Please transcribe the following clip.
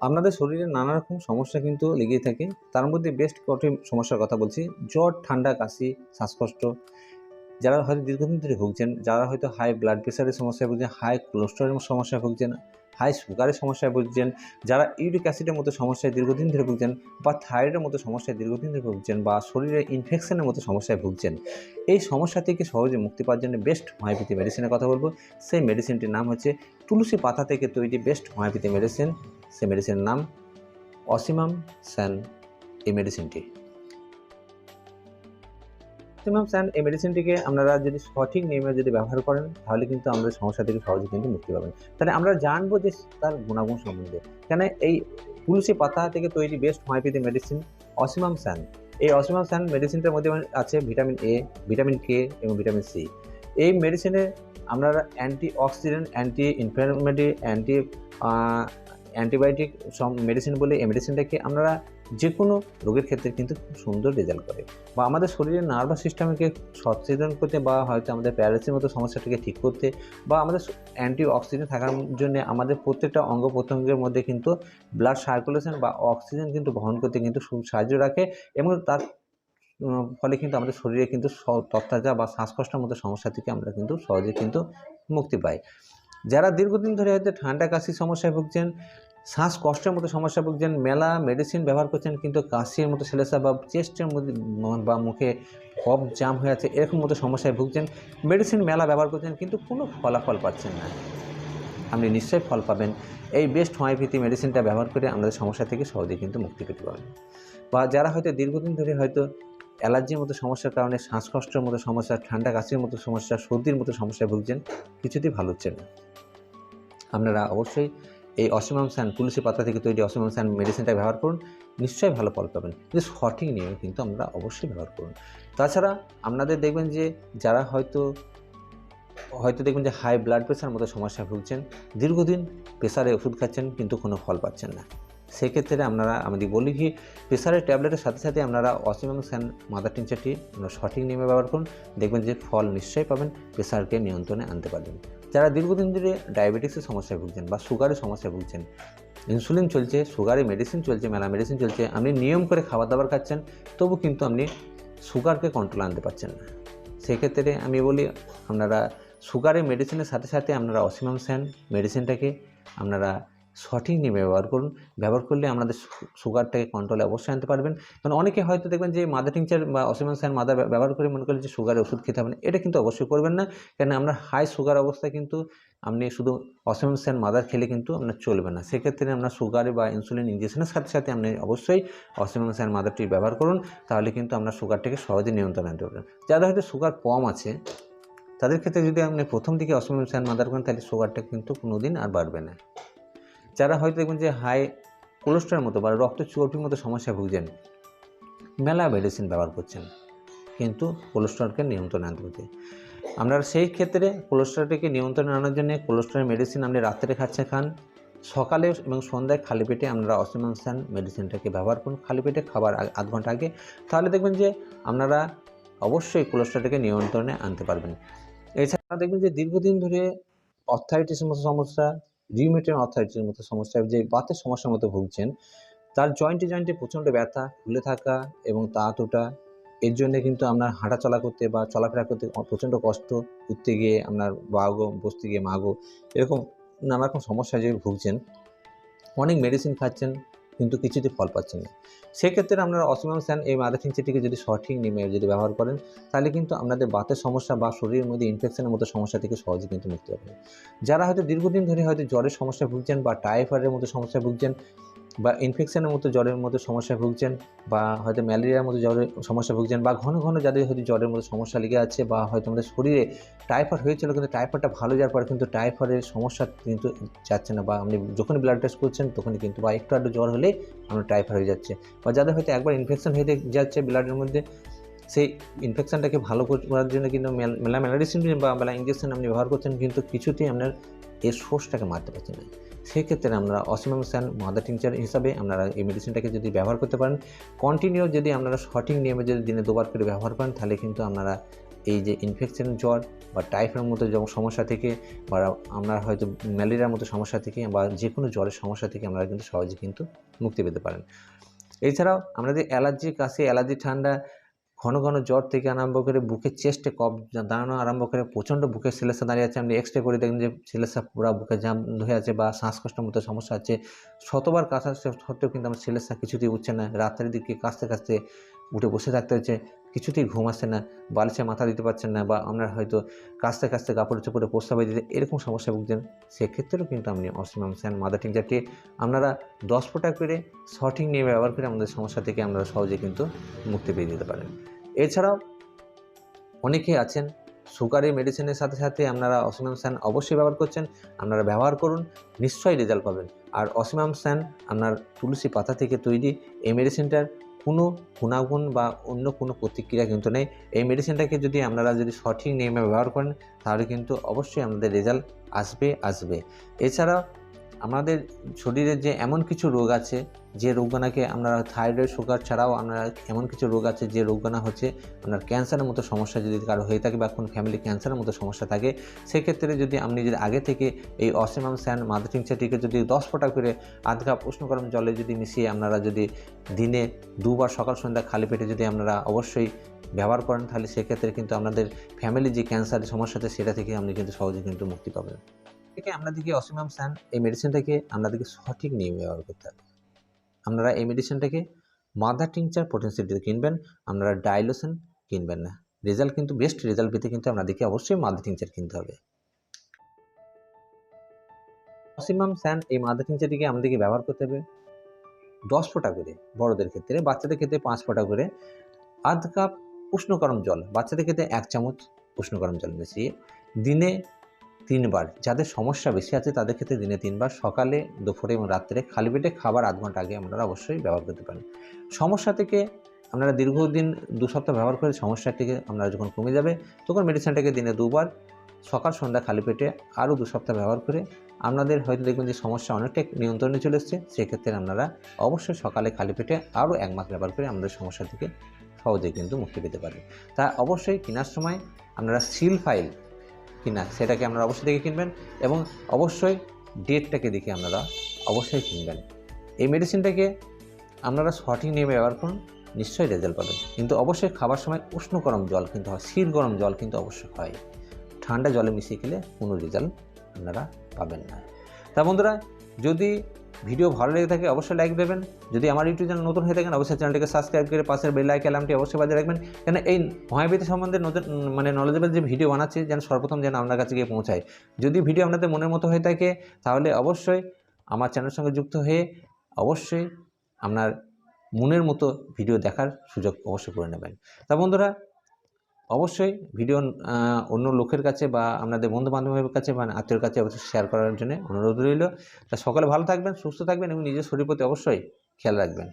আপনাদের শরীরে নানা রকম সমস্যা কিন্তু লেগেই থাকে। তার মধ্যে বেস্ট কঠিন সমস্যার কথা বলছি। জ্বর, ঠান্ডা, কাশি, শ্বাসকষ্ট, যারা হয়তো দীর্ঘদিন ধরে ভুগছেন, যারা হয়তো হাই ব্লাড প্রেশারের সমস্যায় ভুগছেন হাই কোলেস্ট্রলের সমস্যায় ভুগছেন হাই সুগারের সমস্যায় ভুগছেন, যারা ইউরিক অ্যাসিডের মতো সমস্যায় দীর্ঘদিন ধরে ভুগছেন বা থাইরয়েডের মতো সমস্যায় দীর্ঘদিন ধরে ভুগছেন বা শরীরে ইনফেকশনের মতো সমস্যায় ভুগছেন। এই সমস্যা থেকে সহজে মুক্তি পাওয়ার জন্য বেস্ট হোমিওপ্যাথি মেডিসিনের কথা বলব। সেই মেডিসিনটির নাম হচ্ছে তুলসী পাতা থেকে তৈরি বেস্ট হোমিওপ্যাথি মেডিসিন সেই মেডিসিনের নাম অসিমাম স্যান এই মেডিসিনটি অসিমাম স্যান এই মেডিসিনটিকে আপনারা যদি সঠিক নিয়মে যদি ব্যবহার করেন, তাহলে কিন্তু আমাদের সমস্যা থেকে সহজে কিন্তু মুক্তি পাবেন। তাহলে আমরা জানব যে তার গুণাগুণ সম্বন্ধে। কেন এই তুলসী পাতা থেকে তৈরি best homeopathy medicine ocimum san এই অসিমাম স্যান মেডিসিনটার মধ্যে আছে ভিটামিন এ ভিটামিন কে এবং ভিটামিন সি এই মেডিসিনে আমরা antioxidant anti inflammatory anti antibiotic সব মেডিসিন বলে এই মেডিসিনটাকে আমরা যে কোনো রোগের ক্ষেত্রে কিন্তু খুব সুন্দর রেজাল্ট করে। বা আমাদের শরীরের নার্ভাস সিস্টেমকে সচেতন করতে বা হয়তো আমাদের প্যারালিসির মতো সমস্যাটাকে ঠিক করতে বা আমাদের অ্যান্টি অক্সিজেন থাকার জন্য আমাদের প্রত্যেকটা অঙ্গ প্রত্যঙ্গের মধ্যে কিন্তু ব্লাড সার্কুলেশন বা অক্সিজেন কিন্তু বহন করতে কিন্তু সাহায্য রাখে এবং তার ফলে কিন্তু আমাদের শরীরে কিন্তু তত্ত্বাজা বা শ্বাসকষ্টের মতো সমস্যা থেকে আমরা কিন্তু সহজে কিন্তু মুক্তি পাই। যারা দীর্ঘদিন ধরে হয়তো ঠান্ডা, কাশির সমস্যায় ভুগছেন শ্বাসকষ্টের মতো সমস্যা ভুগছেন, মেলা মেডিসিন ব্যবহার করছেন, কিন্তু কাশির মতো সেলেসা বা চেস্টের মধ্যে বা মুখে কফ জাম হয়ে আছে, এরকম মতো সমস্যায় ভুগছেন। মেডিসিন মেলা ব্যবহার করছেন, কিন্তু কোনো ফলাফল পাচ্ছেন না। আপনি নিশ্চয়ই ফল পাবেন। এই বেস্ট হোমিওপ্যাথি মেডিসিনটা ব্যবহার করে আমাদের সমস্যা থেকে সহজেই কিন্তু মুক্তি পেতে পারবেন। বা যারা হয়তো দীর্ঘদিন ধরে হয়তো অ্যালার্জির মতো সমস্যার কারণে শ্বাসকষ্টের মতো সমস্যা, ঠান্ডা কাশির মতো সমস্যা, সর্দির মতো সমস্যায় ভুগছেন, কিছুতেই ভালো হচ্ছে না। আপনারা অবশ্যই এই অসীমাম স্যান, তুলসী পাতা থেকে তৈরি অসীমাম স্যান মেডিসিনটা ব্যবহার করুন, নিশ্চয়ই ভালো ফল পাবেন। কিন্তু সঠিক নিয়মে কিন্তু আমরা অবশ্যই ব্যবহার করুন। তাছাড়া আপনাদের দেখবেন যে যারা হয়তো হয়তো দেখবেন যে হাই ব্লাড প্রেশার মতো সমস্যায় ভুগছেন, দীর্ঘদিন প্রেশারে ওষুধ খাচ্ছেন কিন্তু কোনো ফল পাচ্ছেন না। সেক্ষেত্রে আপনারা আমাদের বলি কি প্রেশারের ট্যাবলেটের সাথে সাথে আপনারা অসীমাম স্যান মাদার টিনচারটি আপনারা সঠিক নিয়মে ব্যবহার করুন। দেখবেন যে ফল নিশ্চয়ই পাবেন প্রেশারকে নিয়ন্ত্রণে আনতে পারবেন। যারা দীর্ঘদিন ধরে ডায়াবেটিসের সমস্যায় ভুগছেন বা সুগারের সমস্যায় ভুগছেন ইনসুলিন চলছে, সুগারে মেডিসিন চলছে, মেলা মেডিসিন চলছে, আপনি নিয়ম করে খাবার দাবার খাচ্ছেন, তবু কিন্তু আপনি সুগারকে কন্ট্রোল আনতে পারছেন না। সেক্ষেত্রে আমি বলি, আপনারা সুগারের মেডিসিনের সাথে সাথে আপনারা অসীমাম সেন মেডিসিনটাকে আপনারা সঠিক নিয়ে ব্যবহার করুন। ব্যবহার করলে আমাদের সুগারটাকে কন্ট্রোলে অবশ্যই আনতে পারবেন। কারণ অনেকে হয়তো দেখবেন যে মাদার টিংচার বা অসীমান স্যান মাদার ব্যবহার করে মনে করেন যে সুগারের ওষুধ খেতে হবে না। এটা কিন্তু অবশ্যই করবেন না। কেন আমরা হাই সুগার অবস্থায় কিন্তু আপনি শুধু অসীমান স্যান মাদার খেলে কিন্তু আপনার চলবে না। সেক্ষেত্রে আপনার সুগারে বা ইনসুলিন ইঞ্জেকশনের সাথে সাথে আপনি অবশ্যই অসীমান স্যান মাদারটি ব্যবহার করুন। তাহলে কিন্তু আপনার সুগারটাকে সহজে নিয়ন্ত্রণ আনতে পারবেন। যাদের হয়তো সুগার কম আছে, তাদের ক্ষেত্রে যদি আপনি প্রথম দিকে অসীমান স্যান মাদার করেন, তাহলে সুগারটা কিন্তু কোনো দিন আর বাড়বে না। যারা হয়তো দেখবেন যে হাই কোলেস্ট্রলের মতো বা রক্ত চর্বির মতো সমস্যায় ভুগছেন, মেলা মেডিসিন ব্যবহার করছেন, কিন্তু কোলেস্ট্রলকে নিয়ন্ত্রণে আনতে হচ্ছে। আমরা সেই ক্ষেত্রে কোলেস্ট্রলটিকে নিয়ন্ত্রণে আনার জন্য কোলেস্ট্রলের মেডিসিন আপনি রাত্রে খাচ্ছে খান। সকালে এবং সন্ধ্যায় খালি পেটে আমরা অসিমানসান মেডিসিনটাকে ব্যবহার করুন। খালি পেটে খাবার আধ ঘণ্টা আগে। তাহলে দেখবেন যে আপনারা অবশ্যই কোলেস্ট্রলটাকে নিয়ন্ত্রণে আনতে পারবেন। এছাড়া দেখবেন যে দীর্ঘদিন ধরে অর্থাইটিসের মতো সমস্যা রিউমেটের অর্থাইটিসের মতো সমস্যা, যে বাতের সমস্যার মতো ভুগছেন, তার জয়েন্টে জয়েন্টে প্রচণ্ড ব্যথা ফুলে থাকা এবং তাঁত ওঠা এর জন্যে কিন্তু আপনার হাঁটা চলা করতে বা চলাফেরা করতে প্রচণ্ড কষ্ট, উঠতে গিয়ে আপনার বাগো বসতে গিয়ে মাগো, এরকম নানা রকম সমস্যা যে ভুগছেন। অনেক মেডিসিন খাচ্ছেন কিন্তু কিছুতে ফল পাচ্ছেন না। সেক্ষেত্রে আপনারা অসমিয়াম স্যান এই মাদাথিং চিটিকে যদি সঠিক নিয়মে যদি ব্যবহার করেন, তাহলে কিন্তু আপনাদের বাতের সমস্যা বা শরীরের মধ্যে ইনফেকশনের মতো সমস্যা থেকে সহজে কিন্তু মুক্তি পাবেন। যারা হয়তো দীর্ঘদিন ধরে হয়তো জ্বরের সমস্যা ভুগছেন বা টাইফয়েডের মতো সমস্যা ভুগছেন বা ইনফেকশনের মতো জ্বরের মতো সমস্যায় ভুগছেন বা হয়তো ম্যালেরিয়ার মতো জ্বরের সমস্যা ভুগছেন বা ঘন ঘন যাদের হয়তো জ্বরের মতো সমস্যা লেগে আছে বা হয়তো আমাদের শরীরে টাইফয়েড হয়েছিল কিন্তু টাইফয়েডটা ভালো যাওয়ার পর কিন্তু টাইফয়েডের সমস্যা কিন্তু যাচ্ছে না বা আপনি যখনই ব্লাড টেস্ট করছেন তখনই কিন্তু বা একটু আধটু জ্বর হলে আপনার টাইফয়েড হয়ে যাচ্ছে বা যাদের হয়তো একবার ইনফেকশন হয়ে যাচ্ছে ব্লাডের মধ্যে, সেই ইনফেকশনটাকে ভালো করার জন্য কিন্তু মেল- মেলা মেলাডিসিন বা মেলা ইঞ্জেকশন আপনি ব্যবহার করছেন কিন্তু কিছুতেই আপনার এর সোর্সটাকে মারতে পারছেন না। সেক্ষেত্রে আমরা অসিমামসান মাদার টিংচার হিসাবে আপনারা এই মেডিসিনটাকে যদি ব্যবহার করতে পারেন কন্টিনিউ যদি আপনারা সঠিক নিয়মে যদি দিনে দুবার করে ব্যবহার করেন, তাহলে কিন্তু আপনারা এই যে ইনফেকশন জ্বর বা টাইফয়েড মতো যেমন সমস্যা থেকে বা আমরা হয়তো ম্যালেরিয়ার মতো সমস্যা থেকে বা যে কোনো জ্বরের সমস্যা থেকে আপনারা কিন্তু সহজে কিন্তু মুক্তি পেতে পারেন। এছাড়াও আমাদের অ্যালার্জি কাশি অ্যালার্জি ঠান্ডা ঘন ঘন জ্বর থেকে আরম্ভ করে বুকের চেস্টে কপ দাঁড়ানো আরম্ভ করে প্রচণ্ড বুকের সিলেসা দাঁড়িয়ে আছে। আপনি এক্সরে করে দেখেন যে সিলেসা পুরো বুকে জাম হয়ে আছে বা শ্বাসকষ্টের মতো সমস্যা আছে। শতবার কাশা সত্ত্বেও কিন্তু আমার সিলেসা কিছুতেই উঠছে না। রাত্রের দিকে কাশতে কাশতে উঠে বসে থাকতে হচ্ছে। কিছুতেই ঘুম আসছে না, বালিশে মাথা দিতে পারছেন না বা আপনার হয়তো কাস্তে কাস্তে কাপড় চোপড়ে প্রস্তাবে দিতে এরকম সমস্যা ভুগছেন, সেক্ষেত্রেও কিন্তু আপনি অসীমাম স্যান মাদার টিংচারটি আপনারা দশ ফোঁটা করে সঠিক নিয়ে ব্যবহার করে আমাদের সমস্যা থেকে আপনারা সহজে কিন্তু মুক্তি পেয়ে যেতে পারেন। এছাড়াও অনেকেই আছেন, সুগারের মেডিসিনের সাথে সাথে আপনারা অসীমাম স্যান অবশ্যই ব্যবহার করছেন, আপনারা ব্যবহার করুন, নিশ্চয়ই রেজাল্ট পাবেন। আর অসীমাম স্যান আপনার তুলসী পাতা থেকে তৈরি এই মেডিসিনটার কোনো গুণাগুণ বা অন্য কোনো প্রতিক্রিয়া কিন্তু নেই। এই মেডিসিনটাকে যদি আপনারা যদি সঠিক নিয়মে ব্যবহার করেন, তাহলে কিন্তু অবশ্যই আমাদের রেজাল্ট আসবে আসবে। এছাড়া আমাদের শরীরে যে এমন কিছু রোগ আছে, যে রোগগানাকে আমরা থাইরয়েড সুগার ছাড়াও আমরা এমন কিছু রোগ আছে, যে রোগগানা হচ্ছে আপনার ক্যান্সারের মতো সমস্যা যদি কারও হয়ে থাকে বা কোনো ফ্যামিলি ক্যান্সারের মতো সমস্যা থাকে, সেক্ষেত্রে যদি আপনি যদি আগে থেকে এই অসিমাম স্যান মাদার টিংচারটিকে যদি দশ ফোঁটা করে আধ কাপ উষ্ণ গরম জলে যদি মিশিয়ে আপনারা যদি দিনে দুবার সকাল, সন্ধ্যা খালি পেটে যদি আপনারা অবশ্যই ব্যবহার করেন, তাহলে সেক্ষেত্রে কিন্তু আপনাদের ফ্যামিলি যে ক্যান্সারের সমস্যা আছে, সেটা থেকে আপনি কিন্তু সহজে কিন্তু মুক্তি পাবেন। থেকে আপনাদেরকে অসিমাম স্যান এই মেডিসিনটাকে আপনাদেরকে সঠিক নিয়মে ব্যবহার করতে হবে। আপনারা এই মেডিসিনটাকে মাদার টিংচার পোটেন্সিয়াল কিনবেন, আপনারা ডাইলোসেন কিনবেন না। রেজাল্ট কিন্তু বেস্ট রেজাল্ট পেতে কিন্তু আপনাদেরকে অবশ্যই মাদার টিংচার কিনতে হবে। অসিমাম স্যান এই মাদার টিংচারটিকে আমাদেরকে ব্যবহার করতে হবে? দশ ফোঁটা করে, বড়দের ক্ষেত্রে, বাচ্চাদের ক্ষেত্রে পাঁচ ফোঁটা করে, আধ কাপ উষ্ণ গরম জল, বাচ্চাদের ক্ষেত্রে এক চামচ উষ্ণ গরম জল মিশিয়ে দিনে তিনবার। যাদের সমস্যা বেশি আছে, তাদের ক্ষেত্রে দিনে তিনবার। সকালে, দুপুরে এবং রাত্রে খালি পেটে খাবার আধ ঘণ্টা আগে আপনারা অবশ্যই ব্যবহার করতে পারেন। সমস্যা থেকে আপনারা দীর্ঘদিন দু সপ্তাহ ব্যবহার করে সমস্যাটিকে আপনারা যখন কমে যাবে, তখন মেডিসিনটাকে দিনে দুবার, সকাল, সন্ধ্যা খালি পেটে আরও দু সপ্তাহ ব্যবহার করে আপনাদের হয়তো দেখবেন যে সমস্যা অনেকটাই নিয়ন্ত্রণে চলে এসছে। সেক্ষেত্রে আপনারা অবশ্যই সকালে খালি পেটে আরও এক মাস ব্যবহার করে আমাদের সমস্যা থেকে সহজেই কিন্তু মুক্তি পেতে পারেন তা অবশ্যই কেনার সময় আপনারা সিল ফাইল কিনা, সেটাকে আপনারা অবশ্যই দেখে কিনবেন এবং অবশ্যই ডেটটাকে দেখে আপনারা অবশ্যই কিনবেন। এই মেডিসিনটাকে আপনারা সঠিক নিয়ে ব্যবহার করুন, নিশ্চয়ই রেজাল্ট পাবেন। কিন্তু অবশ্যই খাবার সময় উষ্ণ গরম জল কিন্তু হয় শীত গরম জল কিন্তু অবশ্যই হয়। ঠান্ডা জলে মিশিয়ে খেলে কোনো রেজাল্ট আপনারা পাবেন না। তা বন্ধুরা, যদি ভিডিও ভালো লেগে থাকে অবশ্যই লাইক দেবেন। যদি আমার ইউটিউব চ্যানেল নতুন হয়ে থাকেন, অবশ্যই চ্যানেলটিকে সাবস্ক্রাইব করে পাশের বেল লাইক অ্যালার্মটি অবশ্যই বাজিয়ে রাখবেন। কেন এই হোমিওপ্যাথি সম্বন্ধে নতুন মানে নলেজেবল যে ভিডিও বানাচ্ছি, যেন সর্বপ্রথম যেন আপনার কাছে গিয়ে পৌঁছায়। যদি ভিডিও আপনাদের মনের মতো হয়ে থাকে, তাহলে অবশ্যই আমার চ্যানেলের সঙ্গে যুক্ত হয়ে অবশ্যই আপনার মনের মতো ভিডিও দেখার সুযোগ অবশ্যই করে নেবেন। তা বন্ধুরা অবশ্যই ভিডিও অন্য লোকের কাছে বা আপনাদের বন্ধু বান্ধবের কাছে মানে আত্মীয়র কাছে অবশ্যই শেয়ার করার জন্য অনুরোধ রইল। তা সকলে ভালো থাকবেন, সুস্থ থাকবেন এবং নিজের শরীর প্রতি অবশ্যই খেয়াল রাখবেন।